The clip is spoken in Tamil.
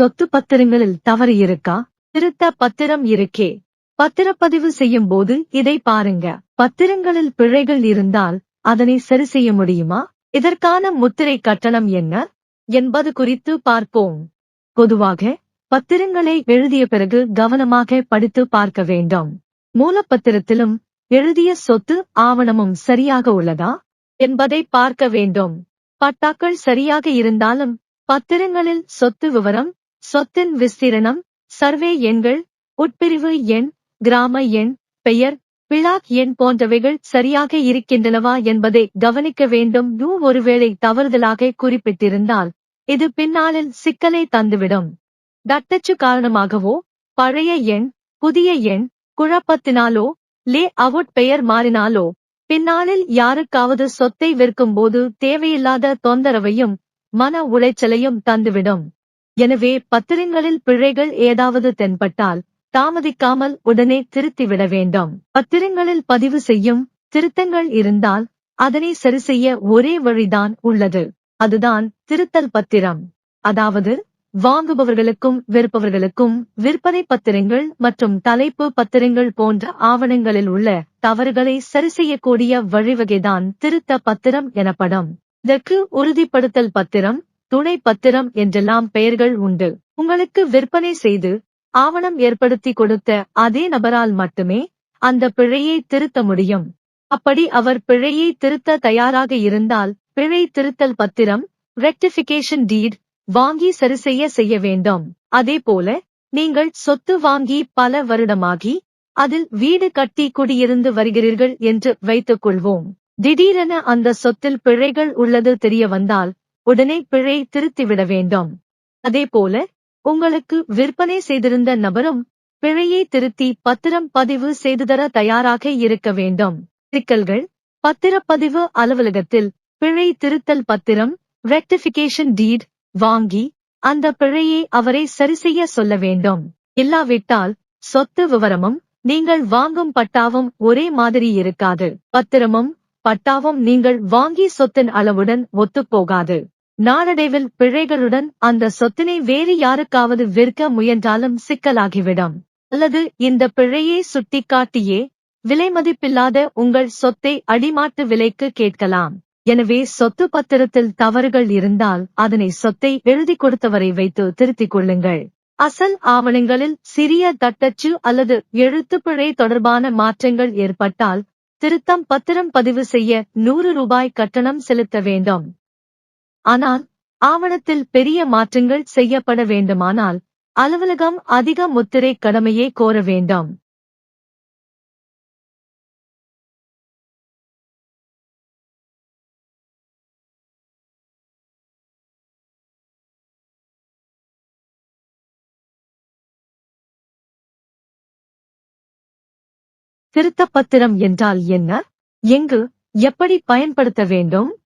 சொத்து பத்திரங்களில் தவறு இருக்கா? திருத்த பத்திரம் இருக்கே. பத்திரப்பதிவு செய்யும் போது இதை பாருங்க. பத்திரங்களில் பிழைகள் இருந்தால் அதனை சரி செய்ய முடியுமா? இதற்கான முத்திரை கட்டணம் என்ன? என்பது குறித்து பார்ப்போம். பொதுவாக பத்திரங்களை எழுதிய பிறகு கவனமாக படித்து பார்க்க வேண்டும். மூலப்பத்திரத்திலும் எழுதிய சொத்து ஆவணமும் சரியாக உள்ளதா? என்பதை பார்க்க வேண்டும். பட்டாக்கள் சரியாக இருந்தாலும் பத்திரங்களில் சொத்து விவரம் சொத்தின் விஸ்தீரணம் சர்வே எண்கள் உட்பிரிவு எண் கிராம எண் பெயர் பிளாக் எண் போன்றவைகள் சரியாக இருக்கின்றனவா என்பதை கவனிக்க வேண்டும். நூ ஒருவேளை தவறுதலாக குறிப்பிட்டிருந்தால் இது பின்னாளில் சிக்கலை தந்துவிடும். தட்டச்சு காரணமாகவோ பழைய எண் புதிய எண் குழப்பத்தினாலோ லே அவுட் பெயர் மாறினாலோ பின்னாளில் யாருக்காவது சொத்தை விற்கும்போது தேவையில்லாத தொந்தரவையும் மன உளைச்சலையும் தந்துவிடும். எனவே பத்திரங்களில் பிழைகள் ஏதாவது தென்பட்டால் தாமதிக்காமல் உடனே திருத்திவிட வேண்டும். பத்திரங்களில் பதிவு செய்யும் திருத்தங்கள் இருந்தால் அதனை சரி செய்ய ஒரே வழிதான் உள்ளது. அதுதான் திருத்தல் பத்திரம். அதாவது வாங்குபவர்களுக்கும் விற்பவர்களுக்கும் விற்பனை பத்திரங்கள் மற்றும் தலைப்பு பத்திரங்கள் போன்ற ஆவணங்களில் உள்ள தவறுகளை சரி செய்யக்கூடிய வழிவகைதான் திருத்த பத்திரம் எனப்படும். இதற்கு உறுதிப்படுத்தல் பத்திரம் துணை பத்திரம் என்றெல்லாம் பெயர்கள் உண்டு. உங்களுக்கு விற்பனை செய்து ஆவணம் ஏற்படுத்தி கொடுத்த அதே நபரால் மட்டுமே அந்த பிழையை திருத்த முடியும். அப்படி அவர் பிழையை திருத்த தயாராக இருந்தால் பிழை திருத்தல் பத்திரம் ரெக்டிபிகேஷன் டீட் வாங்கி சரி செய்ய செய்ய வேண்டும். அதே போல நீங்கள் சொத்து வாங்கி பல வருடமாகி அதில் வீடு கட்டி குடியிருந்து வருகிறீர்கள் என்று வைத்துக் கொள்வோம் திடீரென அந்த சொத்தில் பிழைகள் உள்ளது தெரிய வந்தால் உடனே பிழை திருத்திவிட வேண்டும். அதே போல உங்களுக்கு விற்பனை செய்திருந்த நபரும் பிழையை திருத்தி பத்திரம் பதிவு செய்து தர தயாராக இருக்க வேண்டும். சிக்கல்கள் பத்திரப்பதிவு அலுவலகத்தில் பிழை திருத்தல் பத்திரம் ரெக்டிபிகேஷன் டீட் வாங்கி அந்த பிழையை அவரை சரி செய்ய சொல்ல வேண்டும். இல்லாவிட்டால் சொத்து விவரமும் நீங்கள் வாங்கும் பட்டாவும் ஒரே மாதிரி இருக்காது. பத்திரமும் பட்டாவும் நீங்கள் வாங்கி சொத்தின் அளவுடன் ஒத்துப்போகாது. நாளடைவில் பிழைகளுடன் அந்த சொத்தினை வேறு யாருக்காவது விற்க முயன்றாலும் சிக்கலாகிவிடும். அல்லது இந்த பிழையை சுட்டிக்காட்டியே விலை மதிப்பில்லாத உங்கள் சொத்தை அடிமாட்டு விலைக்கு கேட்கலாம். எனவே சொத்து பத்திரத்தில் தவறுகள் இருந்தால் அதனை சொத்தை எழுதி கொடுத்தவரை வைத்து திருத்திக் கொள்ளுங்கள். அசல் ஆவணங்களில் சிறிய தட்டச்சு அல்லது எழுத்துப்பிழை தொடர்பான மாற்றங்கள் ஏற்பட்டால் திருத்தம் பத்திரம் பதிவு செய்ய நூறு ரூபாய் கட்டணம் செலுத்த வேண்டும். ஆனால் ஆவணத்தில் பெரிய மாற்றங்கள் செய்யப்பட வேண்டுமானால் அலுவலகம் அதிக முத்திரை கடமையை கோர வேண்டாம். திருத்தப்பத்திரம் என்றால் என்ன? எங்கு எப்படி பயன்படுத்த வேண்டும்?